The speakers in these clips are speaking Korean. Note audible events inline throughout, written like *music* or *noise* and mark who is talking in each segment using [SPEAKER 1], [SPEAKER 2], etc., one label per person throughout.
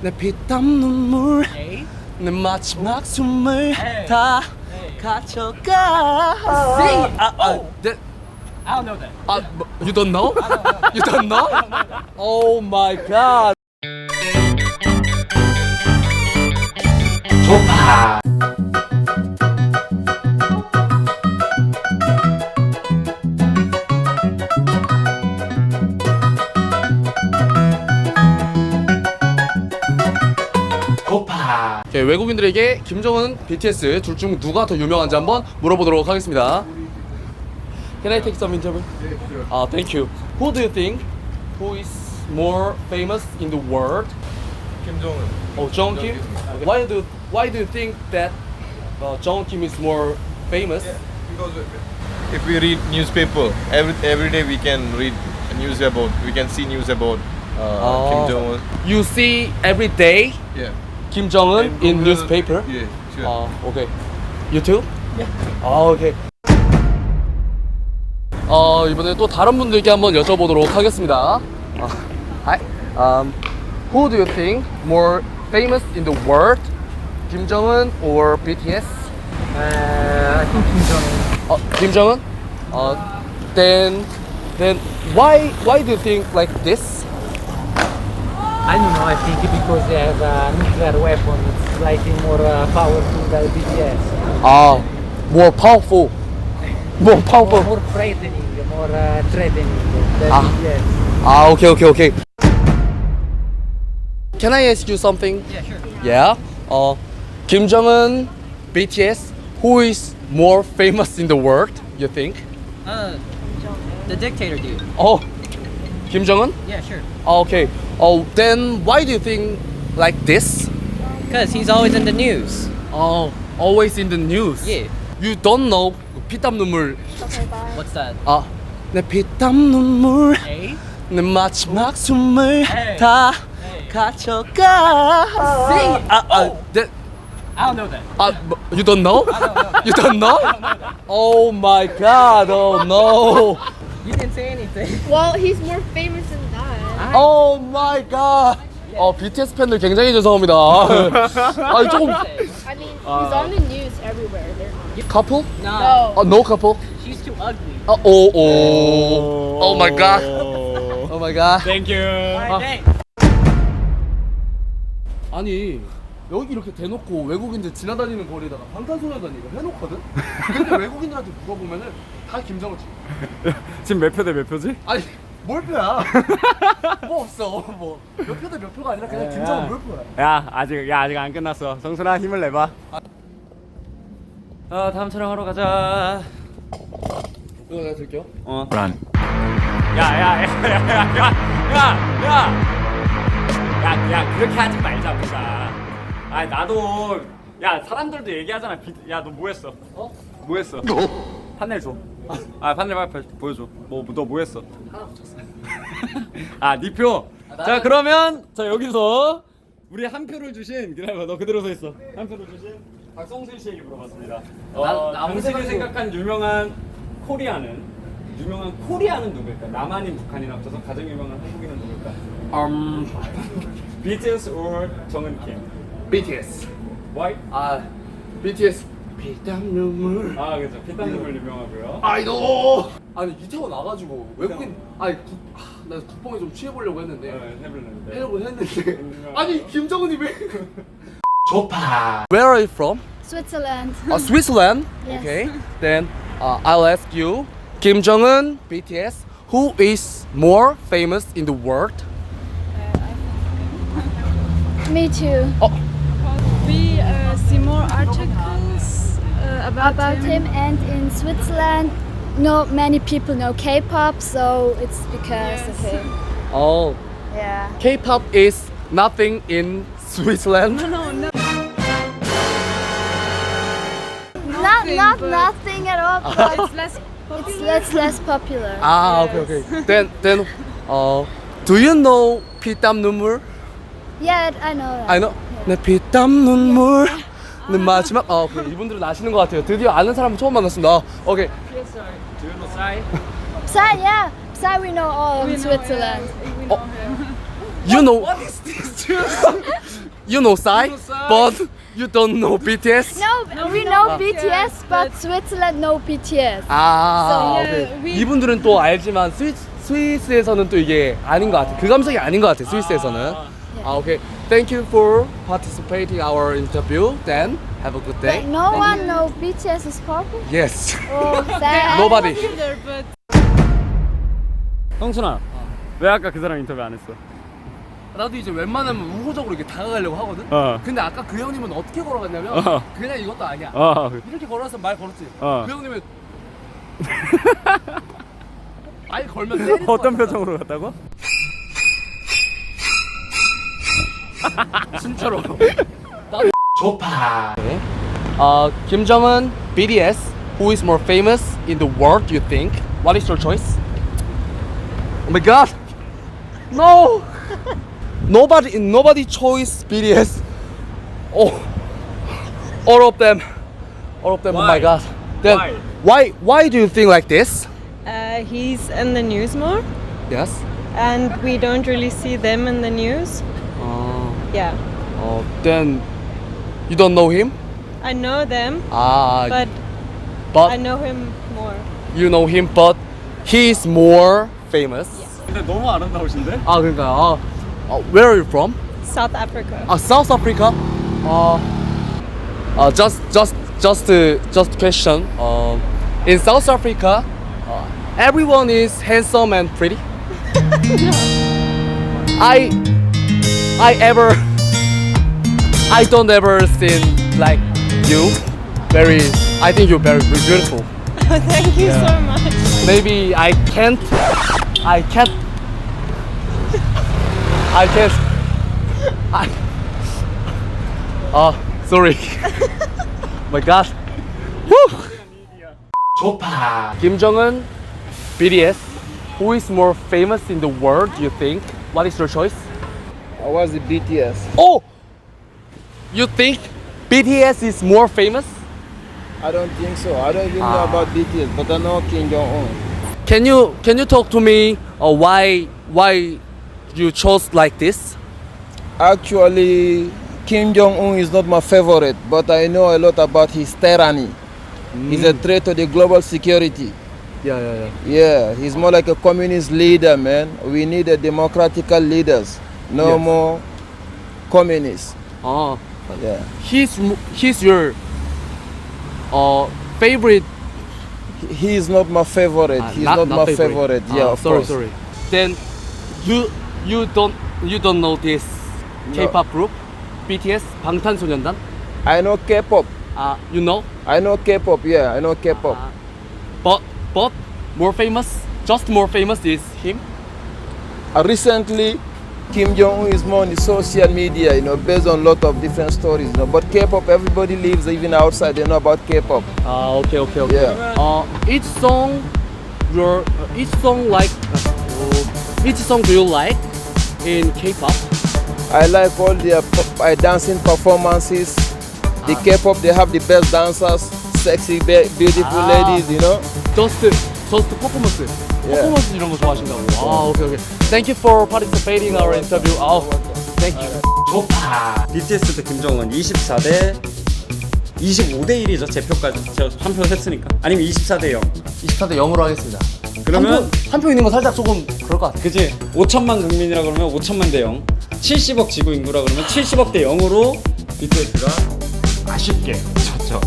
[SPEAKER 1] 내 피땀 눈물 내 마지막 숨을 다 가져가
[SPEAKER 2] Sing it.
[SPEAKER 1] 아, 아, 네,
[SPEAKER 2] I don't know that.
[SPEAKER 1] 아, 뭐, you don't know? You don't know? Oh my god.
[SPEAKER 3] 고파.
[SPEAKER 1] 외국인들에게 김정은, BTS 둘 중 누가 더 유명한지 한번 물어보도록 하겠습니다. Can I take some interview? Ah, thank you. Who do you think who is more famous in the world?
[SPEAKER 4] Kim Jong Un.
[SPEAKER 1] Oh, Jong Kim. Why do Why do you think that uh, Jong Kim is more famous?
[SPEAKER 4] Because if we read newspaper every every day, we can read news about. We can see news about uh,
[SPEAKER 1] Oh.
[SPEAKER 4] Kim Jong Un.
[SPEAKER 1] You see every day
[SPEAKER 4] Yeah.
[SPEAKER 1] Kim Jong Un in newspaper.
[SPEAKER 4] Yeah. Sure.
[SPEAKER 1] 아, 오케이. 유튜브? 아, 오케이. 어, 이번에 또 다른 분들께 한번 여쭤보도록 하겠습니다. 아, hi. Um, who do you think more famous in the world? Kim Jong Un or BTS?
[SPEAKER 2] Uh, I think Kim Jong Un.
[SPEAKER 1] 어, Kim Jong Un? 어, then, then why, why do you think like this?
[SPEAKER 2] I don't know, I think because they have a nuclear weapon, it's slightly more uh, powerful than BTS.
[SPEAKER 1] Ah, more powerful. More powerful.
[SPEAKER 2] More, threatening, more uh, threatening than
[SPEAKER 1] ah. Ah, okay, okay, okay. Can I ask you something?
[SPEAKER 2] Yeah, sure.
[SPEAKER 1] Yeah? Uh, Kim Jong Un, BTS, who is more famous in the world, you think?
[SPEAKER 2] Uh, the dictator dude.
[SPEAKER 1] Oh, Kim Jong Un.
[SPEAKER 2] Yeah, sure.
[SPEAKER 1] Okay. Oh, then why do you think like this?
[SPEAKER 2] Because he's always in the news.
[SPEAKER 1] Oh, always in the news.
[SPEAKER 2] Yeah.
[SPEAKER 1] You don't know 피땀 눈물.
[SPEAKER 2] What's that?
[SPEAKER 1] 아, 내 피땀 눈물,
[SPEAKER 2] A?
[SPEAKER 1] 내 마지막 숨을
[SPEAKER 2] Hey.
[SPEAKER 1] 다
[SPEAKER 2] Hey.
[SPEAKER 1] 가져가.
[SPEAKER 2] Sing it.
[SPEAKER 1] 아, 아, 네.
[SPEAKER 2] I don't know that.
[SPEAKER 1] 아, 뭐, you don't know?
[SPEAKER 2] know.
[SPEAKER 1] You don't know? Oh my god, oh no.
[SPEAKER 2] You didn't say anything.
[SPEAKER 5] Well, he's more famous than that.
[SPEAKER 1] Oh my god. 어, BTS 팬들 굉장히 죄송합니다. 아, 조금
[SPEAKER 5] I mean, he's on the news everywhere. They're
[SPEAKER 1] couple?
[SPEAKER 2] No.
[SPEAKER 5] no.
[SPEAKER 1] 어, no couple?
[SPEAKER 2] She's too ugly.
[SPEAKER 1] 어, 오, 오. Oh my god.
[SPEAKER 4] Oh.
[SPEAKER 1] Oh my god.
[SPEAKER 4] Thank you.
[SPEAKER 2] Alright,
[SPEAKER 1] 아.
[SPEAKER 2] thanks.
[SPEAKER 1] 아니, 여기 이렇게 대놓고 외국인들 지나다니는 거리에다가 방탄소년단 이거 해놓거든? 근데 외국인들한테 물어보면은 다 김정은 씨. *laughs*
[SPEAKER 6] 지금 몇 표 대 몇 표지?
[SPEAKER 1] 아니, 뭘 표야? *laughs* 뭐 없어. 뭐, 몇표대몇 표가 아니라 그냥 김정은 뭘 표야.
[SPEAKER 6] 야 아직 야 아직 안 끝났어. 성순아 힘을 내봐. 아 다음 촬영하러 가자.
[SPEAKER 1] 이거 내가 들게요.
[SPEAKER 6] 어. 란. 야야야야야야야야. 야, 야 그렇게 하지 말자 우리가. 아 나도 야 사람들도 얘기하잖아. 야 너 뭐했어? 어? 뭐했어? 판넬 줘. 아 판넬 빨리 보여줘. 뭐 너 뭐했어?
[SPEAKER 1] 하나 붙였어.
[SPEAKER 6] 아, 니 표. 자, 그러면 자 여기서 우리 한 표를 주신 기다려봐. 너 그대로 서 있어. 한 표를 주신 박성순 씨에게 물어봤습니다. 어,
[SPEAKER 1] 나- 나 아무
[SPEAKER 6] 당신이
[SPEAKER 1] 생각도-
[SPEAKER 6] 생각한 유명한 코리아는 유명한 코리아는 누구일까? 남한인 북한이나 합쳐서 가장 유명한 한국인은 누구일까? *laughs*
[SPEAKER 1] Um,
[SPEAKER 6] BTS or 정은 킴.
[SPEAKER 1] BTS.
[SPEAKER 6] Why?
[SPEAKER 1] 아, BTS. 피땀 눈물.
[SPEAKER 6] 아, 그렇죠. 피땀 눈물 유명하고요.
[SPEAKER 1] 아이돌. 아니 이태원 와가지고 외국인 아니 국, 아, 나 국뽕에 좀 취해보려고 했는데
[SPEAKER 6] 네, 해볼랬는데.
[SPEAKER 1] 해려고 했는데 아니 김정은이 왜? *laughs*
[SPEAKER 3] 좋다.
[SPEAKER 1] Where are you from?
[SPEAKER 5] Switzerland.
[SPEAKER 1] Uh, Switzerland.
[SPEAKER 5] Yes.
[SPEAKER 1] Okay. Then uh, I'll ask you, Kim Jong Un, BTS, who is more famous in the world?
[SPEAKER 5] Me too.
[SPEAKER 7] We uh, see more articles uh, about,
[SPEAKER 5] About him and in Switzerland, not many people know K-pop, so it's because of
[SPEAKER 7] Yes.
[SPEAKER 5] him.
[SPEAKER 1] Oh,
[SPEAKER 5] Yeah.
[SPEAKER 1] K-pop is nothing in Switzerland.
[SPEAKER 7] No, no.
[SPEAKER 5] Not not
[SPEAKER 7] but-
[SPEAKER 5] nothing at all. *laughs* But
[SPEAKER 7] It's less
[SPEAKER 5] it's
[SPEAKER 7] popular.
[SPEAKER 5] less less popular.
[SPEAKER 1] Ah, okay, okay. Then, then, *laughs* uh, do you know 피땀 눈물?
[SPEAKER 5] Yeah, I know that.
[SPEAKER 1] I know. 내 피땀 눈물. 내 마지막. 아, 오케이. 이분들은 아시는 것 같아요. 드디어 아는 사람 처음 만났습니다. 오케이.
[SPEAKER 2] Yes, sir. Do you know Sai?
[SPEAKER 5] Psy, yeah. Psy, we know all
[SPEAKER 7] We
[SPEAKER 5] in
[SPEAKER 7] know,
[SPEAKER 5] Switzerland.
[SPEAKER 7] yeah, we know him.
[SPEAKER 1] You know. What is this? You know Psy, but you don't know BTS.
[SPEAKER 5] No, we know BTS, but Switzerland no BTS.
[SPEAKER 1] 아,
[SPEAKER 7] So,
[SPEAKER 1] 오케이.
[SPEAKER 7] yeah, we-
[SPEAKER 1] 이분들은 또 알지만 스위스, 스위스에서는 또 이게 아닌 것 같아. 그 감성이 아닌 것 같아. 스위스에서는. 아, 오케이. Thank you for participating our interview. Then have a good day.
[SPEAKER 5] But no one know BTS is purple.
[SPEAKER 1] Yes.
[SPEAKER 5] Oh, *laughs* sad.
[SPEAKER 1] Nobody.
[SPEAKER 6] 형순아 왜 아까 그 사람 인터뷰 안 했어?
[SPEAKER 1] 나도 이제 웬만하면 우호적으로 이렇게 다가가려고 하거든.
[SPEAKER 6] 어.
[SPEAKER 1] 근데 아까 그 형님은 어떻게 걸어갔냐면
[SPEAKER 6] 어.
[SPEAKER 1] 그냥 이것도 아니야.
[SPEAKER 6] 어.
[SPEAKER 1] 이렇게 걸어서 말 걸었지.
[SPEAKER 6] 어.
[SPEAKER 1] 그 형님은 *laughs* 말 걸면 때릴 것
[SPEAKER 6] 어떤
[SPEAKER 1] 같아.
[SPEAKER 6] 표정으로 갔다고?
[SPEAKER 1] 진짜로.
[SPEAKER 3] 조파
[SPEAKER 1] Uh, Kim Jong Un, BTS. Who is more famous in the world? You think? What is your choice? Oh my God! No! *laughs* nobody, nobody choice BTS. Oh, all of them, all of them. Oh my
[SPEAKER 6] Why?
[SPEAKER 1] God! Then
[SPEAKER 6] Why?
[SPEAKER 1] why, why do you think like this?
[SPEAKER 8] Uh, he's in the news more,
[SPEAKER 1] Yes.
[SPEAKER 8] and we don't really see them in the news.
[SPEAKER 1] Uh,
[SPEAKER 8] Yeah,
[SPEAKER 1] uh, then you don't know him?
[SPEAKER 8] I know them,
[SPEAKER 1] Ah,
[SPEAKER 8] but
[SPEAKER 1] but
[SPEAKER 8] I know him more.
[SPEAKER 1] you know him, but he is more famous.
[SPEAKER 6] 근데 너무 아름다우신데?
[SPEAKER 1] 아 그러니까 아, 아, where are you from?
[SPEAKER 8] South Africa.
[SPEAKER 1] 아 South Africa. 아, 아 just just just just question. Uh, in South Africa, uh, everyone is handsome and pretty. *laughs* I I ever I don't ever seen like you. Very I think you're very beautiful. *laughs*
[SPEAKER 8] Thank you so much.
[SPEAKER 1] Maybe I can't. I can't. I can't. I. Oh, sorry. *laughs* My God. Woo!
[SPEAKER 3] 조파
[SPEAKER 1] Kim Jong Un, BTS. Who is more famous in the world? Do you think? What is your choice?
[SPEAKER 9] I was the BTS.
[SPEAKER 1] Oh, you think BTS is more famous?
[SPEAKER 9] I don't think so. I don't even
[SPEAKER 1] Ah.
[SPEAKER 9] know about BTS, but I know Kim Jong Un.
[SPEAKER 1] Can you can you talk to me? Uh, why why you chose like this?
[SPEAKER 9] Actually, Kim Jong Un is not my favorite, but I know a lot about his tyranny. He's a threat to the global security.
[SPEAKER 1] Yeah, yeah, yeah.
[SPEAKER 9] Yeah, he's more like a communist leader, man. We need a democratical leaders, no
[SPEAKER 1] Yes.
[SPEAKER 9] more communists.
[SPEAKER 1] Uh,
[SPEAKER 9] Yeah.
[SPEAKER 1] he's m- he's your uh favorite.
[SPEAKER 9] He is not my favorite.
[SPEAKER 1] Ah,
[SPEAKER 9] He's not, my favorite. Yeah,
[SPEAKER 1] Ah,
[SPEAKER 9] of
[SPEAKER 1] sorry,
[SPEAKER 9] course.
[SPEAKER 1] sorry. Then you you don't you don't know this
[SPEAKER 9] No.
[SPEAKER 1] K-pop group, BTS 방탄소년단?
[SPEAKER 9] I know K-pop.
[SPEAKER 1] Uh, you know,
[SPEAKER 9] I know K-pop. Yeah, I know K-pop.
[SPEAKER 1] Ah. but but more famous, just more famous is him.
[SPEAKER 9] Uh, recently, Kim Jong Un is more on the social media, you know, based on a lot of different stories. You know, but K-pop, everybody lives even outside. They know about K-pop.
[SPEAKER 1] Ah, okay, okay, okay.
[SPEAKER 9] Yeah.
[SPEAKER 1] Uh, each song, your uh, each song like uh, each song do you like in K-pop?
[SPEAKER 9] I like all their po- uh, dancing performances. The K-pop, they have the best dancers, sexy, be- beautiful
[SPEAKER 1] Ah.
[SPEAKER 9] ladies. You know.
[SPEAKER 1] Just just performance.
[SPEAKER 9] Yeah.
[SPEAKER 1] 퍼포먼스 이런 거 좋아하신다고. 아, 오케이 오케이. Thank you for participating in our interview. 아, thank you.
[SPEAKER 3] 조파
[SPEAKER 6] BTS 때 김정은 24대 25대 1이죠 제 표까지 제가 한 표 했으니까 아니면 24대 0
[SPEAKER 1] 24대 0으로 하겠습니다.
[SPEAKER 6] 그러면
[SPEAKER 1] 한 표 있는 건 살짝 조금 그럴 것 같아.
[SPEAKER 6] 그지 5천만 국민이라 그러면 5천만 대 0. 70억 지구 인구라 그러면 70억 대 0으로 BTS가 아쉽게 졌죠.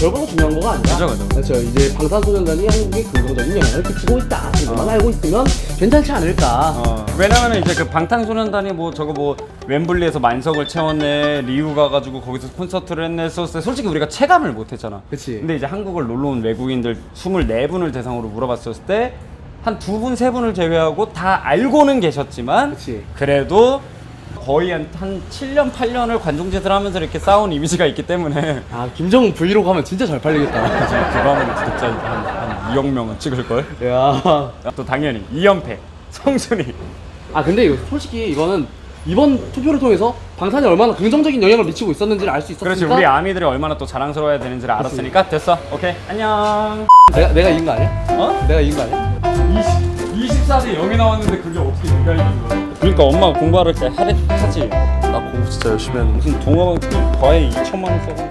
[SPEAKER 1] 결과가 중요한 거가 아니라.
[SPEAKER 6] 그죠, 그죠.
[SPEAKER 1] 그렇죠. 이제 방탄소년단이 한국에 긍정적인 영향을 끼치고 있다. 이것만 알고 있으면 괜찮지 않을까.
[SPEAKER 6] 어, 왜냐면은 이제 그 방탄소년단이 뭐 저거 뭐 웸블리에서 만석을 채웠네 리우 가가지고 거기서 콘서트를 했네 했었을 때 솔직히 우리가 체감을 못했잖아.
[SPEAKER 1] 그치.
[SPEAKER 6] 근데 이제 한국을 놀러 온 외국인들 24분을 대상으로 물어봤었을 때 한 두 분 세 분을 제외하고 다 알고는 계셨지만
[SPEAKER 1] 그치.
[SPEAKER 6] 그래도 거의 한, 한 7년 8년을 관중짓을 하면서 이렇게 쌓아온 이미지가 있기 때문에 *laughs*
[SPEAKER 1] 아, 김정은 브이로그 하면 진짜 잘 팔리겠다. *laughs*
[SPEAKER 6] 그거 하면 진짜 한, 한 2억 명은 찍을걸?
[SPEAKER 1] 야.
[SPEAKER 6] 또 당연히 이연패 성순이
[SPEAKER 1] 아, 근데 이거 솔직히 이거는 이번 투표를 통해서 방탄이 얼마나 긍정적인 영향을 미치고 있었는지를 알 수 있었으니까
[SPEAKER 6] 그렇지 우리 아미들이 얼마나 또 자랑스러워야 되는지를 알았으니까 됐어 오케이 안녕
[SPEAKER 1] 내가 내가 이긴 거 아니야?
[SPEAKER 6] 어?
[SPEAKER 1] 내가 이긴 거 아니야?
[SPEAKER 6] 20, 10살이 0이 나왔는데 그게 어떻게 네가 이긴 그러니까 엄마가 공부할 때 하래, 하지.
[SPEAKER 1] 나 공부 진짜 열심히 했는데.
[SPEAKER 6] 무슨 동화 과외 2천만 원 써서